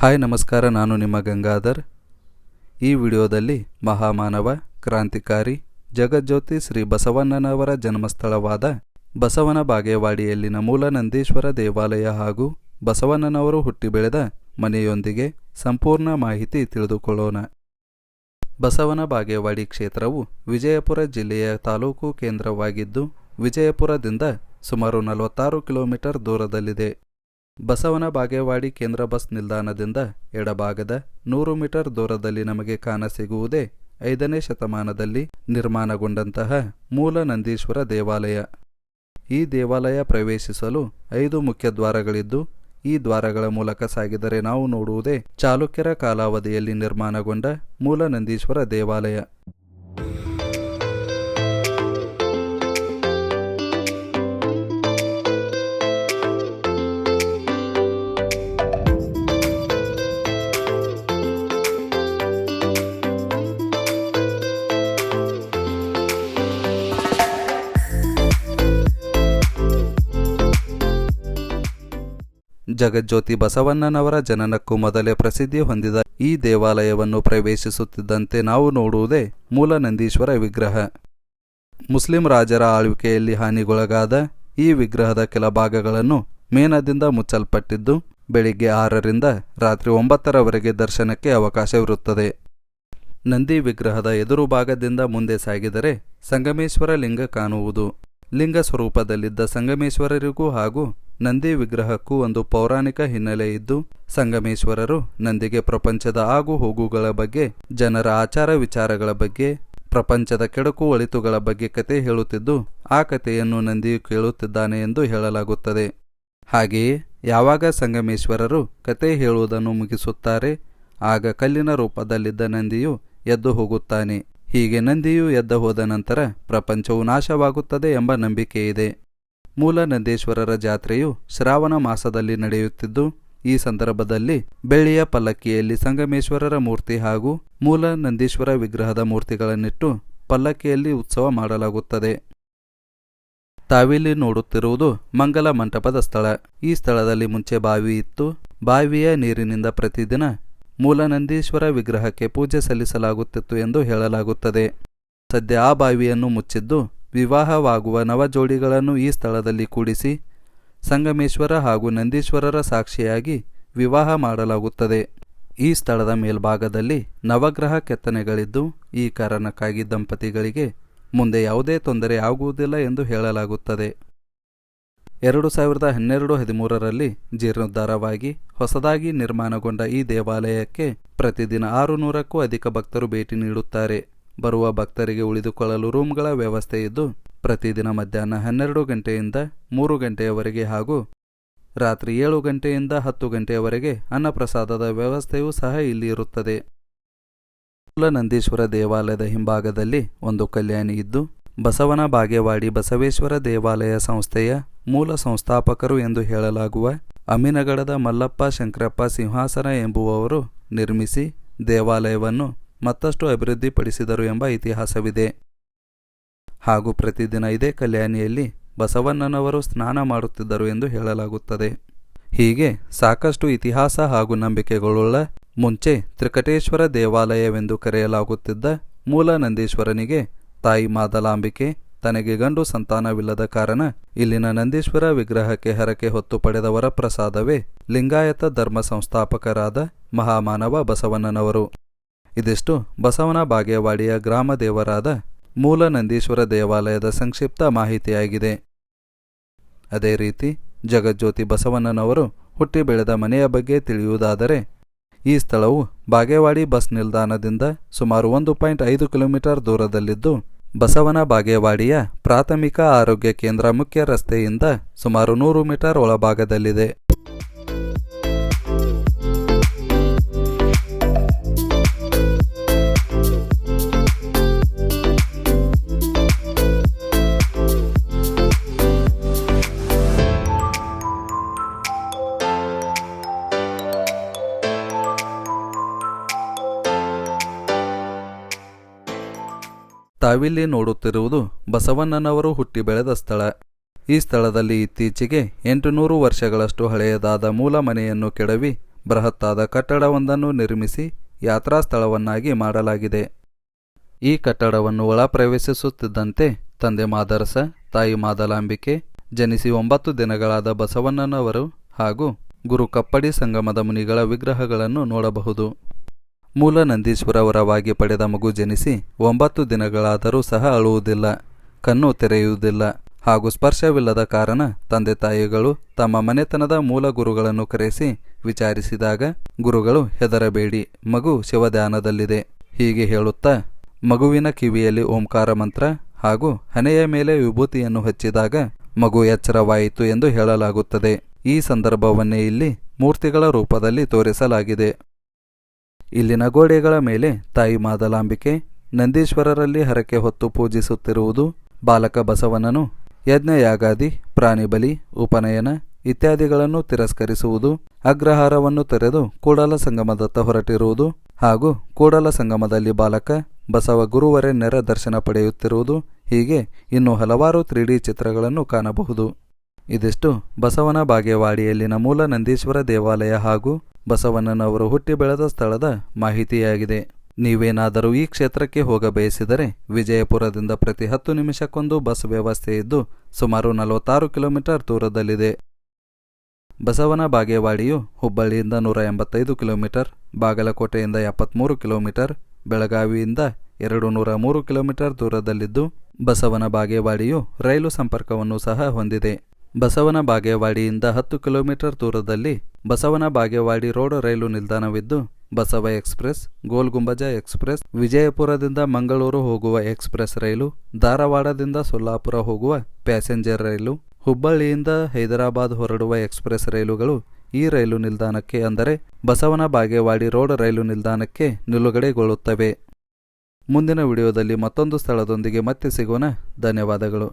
Hi, ನಮಸ್ಕಾರ, ನಾನು ನಿಮ್ಮ ಗಂಗಾಧರ್. ಈ ವಿಡಿಯೋದಲ್ಲಿ ಮಹಾಮಾನವ, ಕ್ರಾಂತಿಕಾರಿ, ಜಗಜ್ಯೋತಿ ಶ್ರೀ ಬಸವಣ್ಣನವರ ಜನ್ಮಸ್ಥಳವಾದ ಬಸವನ ಬಾಗೇವಾಡಿಯಲ್ಲಿನ ಮೂಲ ನಂದೀಶ್ವರ ದೇವಾಲಯ ಹಾಗೂ ಬಸವಣ್ಣನವರು ಹುಟ್ಟಿ ಬೆಳೆದ ಮನೆಯೊಂದಿಗೆ ಸಂಪೂರ್ಣ ಮಾಹಿತಿ ತಿಳಿದುಕೊಳ್ಳೋಣ. ಬಸವನ ಬಾಗೇವಾಡಿ ಕ್ಷೇತ್ರವು ವಿಜಯಪುರ ಜಿಲ್ಲೆಯ ತಾಲೂಕು ಕೇಂದ್ರವಾಗಿದ್ದು, ವಿಜಯಪುರದಿಂದ ಸುಮಾರು ನಲವತ್ತಾರು ಕಿಲೋಮೀಟರ್ ದೂರದಲ್ಲಿದೆ. ಬಸವನ ಬಾಗೇವಾಡಿ ಕೇಂದ್ರ ಬಸ್ ನಿಲ್ದಾಣದಿಂದ ಎಡಭಾಗದ ನೂರು ಮೀಟರ್ ದೂರದಲ್ಲಿ ನಮಗೆ ಕಾಣಸಿಗುವುದೇ ಐದನೇ ಶತಮಾನದಲ್ಲಿ ನಿರ್ಮಾಣಗೊಂಡಂತಹ ಮೂಲ ನಂದೀಶ್ವರ ದೇವಾಲಯ. ಈ ದೇವಾಲಯ ಪ್ರವೇಶಿಸಲು ಐದು ಮುಖ್ಯ ದ್ವಾರಗಳಿದ್ದು, ಈ ದ್ವಾರಗಳ ಮೂಲಕ ಸಾಗಿದರೆ ನಾವು ನೋಡುವುದೇ ಚಾಲುಕ್ಯರ ಕಾಲಾವಧಿಯಲ್ಲಿ ನಿರ್ಮಾಣಗೊಂಡ ಮೂಲ ನಂದೀಶ್ವರ ದೇವಾಲಯ. ಜಗಜ್ಯೋತಿ ಬಸವಣ್ಣನವರ ಜನನಕ್ಕೂ ಮೊದಲೇ ಪ್ರಸಿದ್ಧಿ ಹೊಂದಿದ ಈ ದೇವಾಲಯವನ್ನು ಪ್ರವೇಶಿಸುತ್ತಿದ್ದಂತೆ ನಾವು ನೋಡುವುದೇ ಮೂಲ ನಂದೀಶ್ವರ ವಿಗ್ರಹ. ಮುಸ್ಲಿಂ ರಾಜರ ಆಳ್ವಿಕೆಯಲ್ಲಿ ಹಾನಿಗೊಳಗಾದ ಈ ವಿಗ್ರಹದ ಕೆಲ ಭಾಗಗಳನ್ನು ಮೇನದಿಂದ ಮುಚ್ಚಲ್ಪಟ್ಟಿದ್ದು, ಬೆಳಿಗ್ಗೆ ಆರರಿಂದ ರಾತ್ರಿ ಒಂಬತ್ತರವರೆಗೆ ದರ್ಶನಕ್ಕೆ ಅವಕಾಶವಿರುತ್ತದೆ ನಂದಿ ವಿಗ್ರಹದ ಎದುರು ಭಾಗದಿಂದ ಮುಂದೆ ಸಾಗಿದರೆ ಸಂಗಮೇಶ್ವರ ಲಿಂಗ ಕಾಣುವುದು. ಲಿಂಗ ಸ್ವರೂಪದಲ್ಲಿದ್ದ ಸಂಗಮೇಶ್ವರರಿಗೂ ಹಾಗೂ ನಂದಿ ವಿಗ್ರಹಕ್ಕೂ ಒಂದು ಪೌರಾಣಿಕ ಹಿನ್ನೆಲೆ ಇದ್ದು, ಸಂಗಮೇಶ್ವರರು ನಂದಿಗೆ ಪ್ರಪಂಚದ ಆಗು ಹೋಗುಗಳ ಬಗ್ಗೆ, ಜನರ ಆಚಾರ ವಿಚಾರಗಳ ಬಗ್ಗೆ, ಪ್ರಪಂಚದ ಕೆಡಕು ಒಳಿತುಗಳ ಬಗ್ಗೆ ಕತೆ ಹೇಳುತ್ತಿದ್ದು, ಆ ಕಥೆಯನ್ನು ನಂದಿಯು ಕೇಳುತ್ತಿದ್ದಾನೆ ಎಂದು ಹೇಳಲಾಗುತ್ತದೆ. ಹಾಗೆಯೇ ಯಾವಾಗ ಸಂಗಮೇಶ್ವರರು ಕತೆ ಹೇಳುವುದನ್ನು ಮುಗಿಸುತ್ತಾರೆ, ಆಗ ಕಲ್ಲಿನ ರೂಪದಲ್ಲಿದ್ದ ನಂದಿಯು ಎದ್ದು ಹೋಗುತ್ತಾನೆ. ಹೀಗೆ ನಂದಿಯು ಎದ್ದ ಹೋದ ನಂತರ ಪ್ರಪಂಚವು ನಾಶವಾಗುತ್ತದೆ ಎಂಬ ನಂಬಿಕೆ ಇದೆ ಮೂಲ ನಂದೇಶ್ವರರ ಜಾತ್ರೆಯು ಶ್ರಾವಣ ಮಾಸದಲ್ಲಿ ನಡೆಯುತ್ತಿದ್ದು, ಈ ಸಂದರ್ಭದಲ್ಲಿ ಬೆಳ್ಳಿಯ ಪಲ್ಲಕ್ಕಿಯಲ್ಲಿ ಸಂಗಮೇಶ್ವರರ ಮೂರ್ತಿ ಹಾಗೂ ಮೂಲ ನಂದೀಶ್ವರ ವಿಗ್ರಹದ ಮೂರ್ತಿಗಳನ್ನಿಟ್ಟು ಪಲ್ಲಕ್ಕಿಯಲ್ಲಿ ಉತ್ಸವ ಮಾಡಲಾಗುತ್ತದೆ. ತಾವಿಲ್ಲಿ ನೋಡುತ್ತಿರುವುದು ಮಂಗಲ ಮಂಟಪದ ಸ್ಥಳ. ಈ ಸ್ಥಳದಲ್ಲಿ ಮುಂಚೆ ಬಾವಿ ಇತ್ತು. ಬಾವಿಯ ನೀರಿನಿಂದ ಪ್ರತಿದಿನ ಮೂಲನಂದೀಶ್ವರ ವಿಗ್ರಹಕ್ಕೆ ಪೂಜೆ ಸಲ್ಲಿಸಲಾಗುತ್ತಿತ್ತು ಎಂದು ಹೇಳಲಾಗುತ್ತದೆ. ಸದ್ಯ ಆ ಬಾವಿಯನ್ನು ಮುಚ್ಚಿದ್ದು ವಿವಾಹವಾಗುವ ನವಜೋಡಿಗಳನ್ನು ಈ ಸ್ಥಳದಲ್ಲಿ ಕೂಡಿಸಿ ಸಂಗಮೇಶ್ವರ ಹಾಗೂ ನಂದೀಶ್ವರರ ಸಾಕ್ಷಿಯಾಗಿ ವಿವಾಹ ಮಾಡಲಾಗುತ್ತದೆ. ಈ ಸ್ಥಳದ ಮೇಲ್ಭಾಗದಲ್ಲಿ ನವಗ್ರಹ ಕೆತ್ತನೆಗಳಿದ್ದು ಈ ಕಾರಣಕ್ಕಾಗಿ ದಂಪತಿಗಳಿಗೆ ಮುಂದೆ ಯಾವುದೇ ತೊಂದರೆ ಆಗುವುದಿಲ್ಲ ಎಂದು ಹೇಳಲಾಗುತ್ತದೆ. ಎರಡು ಸಾವಿರದ ಹನ್ನೆರಡು ಹದಿಮೂರರಲ್ಲಿ ಜೀರ್ಣೋದ್ಧಾರವಾಗಿ ಹೊಸದಾಗಿ ನಿರ್ಮಾಣಗೊಂಡ ಈ ದೇವಾಲಯಕ್ಕೆ ಪ್ರತಿದಿನ ಆರು ನೂರಕ್ಕೂ ಅಧಿಕ ಭಕ್ತರು ಭೇಟಿ ನೀಡುತ್ತಾರೆ. ಬರುವ ಭಕ್ತರಿಗೆ ಉಳಿದುಕೊಳ್ಳಲು ರೂಮ್ಗಳ ವ್ಯವಸ್ಥೆ ಇದ್ದು, ಪ್ರತಿದಿನ ಮಧ್ಯಾಹ್ನ ಹನ್ನೆರಡು ಗಂಟೆಯಿಂದ ಮೂರು ಗಂಟೆಯವರೆಗೆ ಹಾಗೂ ರಾತ್ರಿ ಏಳು ಗಂಟೆಯಿಂದ ಹತ್ತು ಗಂಟೆಯವರೆಗೆ ಅನ್ನಪ್ರಸಾದದ ವ್ಯವಸ್ಥೆಯೂ ಸಹ ಇಲ್ಲಿ ಇರುತ್ತದೆ. ಕುಲನಂದೀಶ್ವರ ದೇವಾಲಯದ ಹಿಂಭಾಗದಲ್ಲಿ ಒಂದು ಕಲ್ಯಾಣಿ ಇದ್ದು ಬಸವನ ಬಾಗೇವಾಡಿ ಬಸವೇಶ್ವರ ದೇವಾಲಯ ಸಂಸ್ಥೆಯ ಮೂಲ ಸಂಸ್ಥಾಪಕರು ಎಂದು ಹೇಳಲಾಗುವ ಅಮಿನಗಡದ ಮಲ್ಲಪ್ಪ ಶಂಕರಪ್ಪ ಸಿಂಹಾಸನ ಎಂಬುವವರು ನಿರ್ಮಿಸಿ ದೇವಾಲಯವನ್ನು ಮತ್ತಷ್ಟು ಅಭಿವೃದ್ಧಿಪಡಿಸಿದರು ಎಂಬ ಇತಿಹಾಸವಿದೆ. ಹಾಗೂ ಪ್ರತಿದಿನ ಇದೇ ಕಲ್ಯಾಣಿಯಲ್ಲಿ ಬಸವಣ್ಣನವರು ಸ್ನಾನ ಮಾಡುತ್ತಿದ್ದರು ಎಂದು ಹೇಳಲಾಗುತ್ತದೆ. ಹೀಗೆ ಸಾಕಷ್ಟು ಇತಿಹಾಸ ಹಾಗೂ ನಂಬಿಕೆಗಳುಳ್ಳ ಮುಂಚೆ ತ್ರಿಕಟೇಶ್ವರ ದೇವಾಲಯವೆಂದು ಕರೆಯಲಾಗುತ್ತಿದ್ದ ಮೂಲ ನಂದೀಶ್ವರನಿಗೆ ತಾಯಿ ಮಾದಲಾಂಬಿಕೆ, ತನಗೆ ಗಂಡು ಸಂತಾನವಿಲ್ಲದ ಕಾರಣ ಇಲ್ಲಿನ ನಂದೀಶ್ವರ ವಿಗ್ರಹಕ್ಕೆ ಹರಕೆ ಹೊತ್ತು ಪಡೆದವರ ಪ್ರಸಾದವೇ ಲಿಂಗಾಯತ ಧರ್ಮ ಸಂಸ್ಥಾಪಕರಾದ ಮಹಾಮಾನವ ಬಸವಣ್ಣನವರು. ಇದಿಷ್ಟು ಬಸವನ ಬಾಗೇವಾಡಿಯ ಗ್ರಾಮ ದೇವರಾದ ಮೂಲ ನಂದೀಶ್ವರ ದೇವಾಲಯದ ಸಂಕ್ಷಿಪ್ತ ಮಾಹಿತಿಯಾಗಿದೆ. ಅದೇ ರೀತಿ ಜಗಜ್ಯೋತಿ ಬಸವಣ್ಣನವರು ಹುಟ್ಟಿ ಬೆಳೆದ ಮನೆಯ ಬಗ್ಗೆ ತಿಳಿಯುವುದಾದರೆ ಈ ಸ್ಥಳವು ಬಾಗೇವಾಡಿ ಬಸ್ ನಿಲ್ದಾಣದಿಂದ ಸುಮಾರು ಒಂದು ಪಾಯಿಂಟ್ ಐದು ಕಿಲೋಮೀಟರ್ ದೂರದಲ್ಲಿದ್ದು ಬಸವನ ಬಾಗೇವಾಡಿಯ ಪ್ರಾಥಮಿಕ ಆರೋಗ್ಯ ಕೇಂದ್ರ ಮುಖ್ಯ ರಸ್ತೆಯಿಂದ ಸುಮಾರು ನೂರು ಮೀಟರ್ ಒಳಭಾಗದಲ್ಲಿದೆ. ತಾವಿಲ್ಲಿ ನೋಡುತ್ತಿರುವುದು ಬಸವಣ್ಣನವರು ಹುಟ್ಟಿ ಬೆಳೆದ ಸ್ಥಳ. ಈ ಸ್ಥಳದಲ್ಲಿ ಇತ್ತೀಚೆಗೆ ಎಂಟುನೂರು ವರ್ಷಗಳಷ್ಟು ಹಳೆಯದಾದ ಮೂಲ ಮನೆಯನ್ನು ಕೆಡವಿ ಬೃಹತ್ತಾದ ಕಟ್ಟಡವೊಂದನ್ನು ನಿರ್ಮಿಸಿ ಯಾತ್ರಾ ಸ್ಥಳವನ್ನಾಗಿ ಮಾಡಲಾಗಿದೆ. ಈ ಕಟ್ಟಡವನ್ನು ಒಳಪ್ರವೇಶಿಸುತ್ತಿದ್ದಂತೆ ತಂದೆ ಮಾದರಸ, ತಾಯಿ ಮಾದಲಾಂಬಿಕೆ, ಜನಿಸಿ ಒಂಬತ್ತು ದಿನಗಳಾದ ಬಸವಣ್ಣನವರು ಹಾಗೂ ಗುರು ಕಪ್ಪಡಿ ಸಂಗಮದ ಮುನಿಗಳ ವಿಗ್ರಹಗಳನ್ನು ನೋಡಬಹುದು. ಮೂಲ ನಂದೀಶ್ವರ ವರವಾಗಿ ಪಡೆದ ಮಗು ಜನಿಸಿ ಒಂಬತ್ತು ದಿನಗಳಾದರೂ ಸಹ ಅಳುವುದಿಲ್ಲ, ಕಣ್ಣು ತೆರೆಯುವುದಿಲ್ಲ ಹಾಗೂ ಸ್ಪರ್ಶವಿಲ್ಲದ ಕಾರಣ ತಂದೆ ತಾಯಿಗಳು ತಮ್ಮ ಮನೆತನದ ಮೂಲ ಗುರುಗಳನ್ನು ಕರೆಸಿ ವಿಚಾರಿಸಿದಾಗ ಗುರುಗಳು ಹೆದರಬೇಡಿ, ಮಗು ಶಿವಧ್ಯಾನದಲ್ಲಿದೆ. ಹೀಗೆ ಹೇಳುತ್ತಾ ಮಗುವಿನ ಕಿವಿಯಲ್ಲಿ ಓಂಕಾರ ಮಂತ್ರ ಹಾಗೂ ಹಣೆಯ ಮೇಲೆ ವಿಭೂತಿಯನ್ನು ಹಚ್ಚಿದಾಗ ಮಗು ಎಚ್ಚರವಾಯಿತು ಎಂದು ಹೇಳಲಾಗುತ್ತದೆ. ಈ ಸಂದರ್ಭವನ್ನೇ ಇಲ್ಲಿ ಮೂರ್ತಿಗಳ ರೂಪದಲ್ಲಿ ತೋರಿಸಲಾಗಿದೆ. ಇಲ್ಲಿನ ಗೋಡೆಗಳ ಮೇಲೆ ತಾಯಿ ಮಾದಲಾಂಬಿಕೆ, ನಂದೀಶ್ವರರಲ್ಲಿ ಹರಕೆ ಹೊತ್ತು ಪೂಜಿಸುತ್ತಿರುವುದು, ಬಾಲಕ ಬಸವನನು ಯಜ್ಞಯಾಗಾದಿ ಪ್ರಾಣಿಬಲಿ ಉಪನಯನ ಇತ್ಯಾದಿಗಳನ್ನು ತಿರಸ್ಕರಿಸುವುದು, ಅಗ್ರಹಾರವನ್ನು ತೆರೆದು ಕೂಡಲ ಸಂಗಮದತ್ತ ಹೊರಟಿರುವುದು ಹಾಗೂ ಕೂಡಲ ಸಂಗಮದಲ್ಲಿ ಬಾಲಕ ಬಸವ ಗುರುವರೆ ನೆರ ದರ್ಶನ ಪಡೆಯುತ್ತಿರುವುದು ಹೀಗೆ ಇನ್ನು ಹಲವಾರು ತ್ರೀ ಚಿತ್ರಗಳನ್ನು ಕಾಣಬಹುದು. ಇದಿಷ್ಟು ಬಸವನ ಬಾಗೇವಾಡಿಯಲ್ಲಿನ ಮೂಲ ನಂದೀಶ್ವರ ದೇವಾಲಯ ಹಾಗೂ ಬಸವಣ್ಣನವರು ಹುಟ್ಟಿ ಬೆಳೆದ ಸ್ಥಳದ ಮಾಹಿತಿಯಾಗಿದೆ. ನೀವೇನಾದರೂ ಈ ಕ್ಷೇತ್ರಕ್ಕೆ ಹೋಗ ಬಯಸಿದರೆ ವಿಜಯಪುರದಿಂದ ಪ್ರತಿ ಹತ್ತು ನಿಮಿಷಕ್ಕೊಂದು ಬಸ್ ವ್ಯವಸ್ಥೆ ಇದ್ದು ಸುಮಾರು ನಲವತ್ತಾರು ಕಿಲೋಮೀಟರ್ ದೂರದಲ್ಲಿದೆ. ಬಸವನ ಬಾಗೇವಾಡಿಯು ಹುಬ್ಬಳ್ಳಿಯಿಂದ ನೂರ ಎಂಬತ್ತೈದು ಕಿಲೋಮೀಟರ್, ಬಾಗಲಕೋಟೆಯಿಂದ ಎಪ್ಪತ್ತ್ಮೂರು ಕಿಲೋಮೀಟರ್, ಬೆಳಗಾವಿಯಿಂದ ಎರಡು ನೂರ ಮೂರು ಕಿಲೋಮೀಟರ್ ದೂರದಲ್ಲಿದ್ದು ಬಸವನ ಬಾಗೇವಾಡಿಯು ರೈಲು ಸಂಪರ್ಕವನ್ನು ಸಹ ಹೊಂದಿದೆ. ಬಸವನ ಬಾಗೇವಾಡಿಯಿಂದ ಹತ್ತು ಕಿಲೋಮೀಟರ್ ದೂರದಲ್ಲಿ ಬಸವನ ಬಾಗೇವಾಡಿ ರೋಡ್ ರೈಲು ನಿಲ್ದಾಣವಿದ್ದು, ಬಸವ ಎಕ್ಸ್ಪ್ರೆಸ್, ಗೋಲ್ಗುಂಬಜ ಎಕ್ಸ್ಪ್ರೆಸ್, ವಿಜಯಪುರದಿಂದ ಮಂಗಳೂರು ಹೋಗುವ ಎಕ್ಸ್ಪ್ರೆಸ್ ರೈಲು, ಧಾರವಾಡದಿಂದ ಸೊಲ್ಲಾಪುರ ಹೋಗುವ ಪ್ಯಾಸೆಂಜರ್ ರೈಲು, ಹುಬ್ಬಳ್ಳಿಯಿಂದ ಹೈದರಾಬಾದ್ ಹೊರಡುವ ಎಕ್ಸ್ಪ್ರೆಸ್ ರೈಲುಗಳು ಈ ರೈಲು ನಿಲ್ದಾಣಕ್ಕೆ ಅಂದರೆ ಬಸವನ ಬಾಗೇವಾಡಿ ರೋಡ್ ರೈಲು ನಿಲ್ದಾಣಕ್ಕೆ ನಿಲುಗಡೆಗೊಳ್ಳುತ್ತವೆ. ಮುಂದಿನ ವಿಡಿಯೋದಲ್ಲಿ ಮತ್ತೊಂದು ಸ್ಥಳದೊಂದಿಗೆ ಮತ್ತೆ ಸಿಗೋಣ. ಧನ್ಯವಾದಗಳು.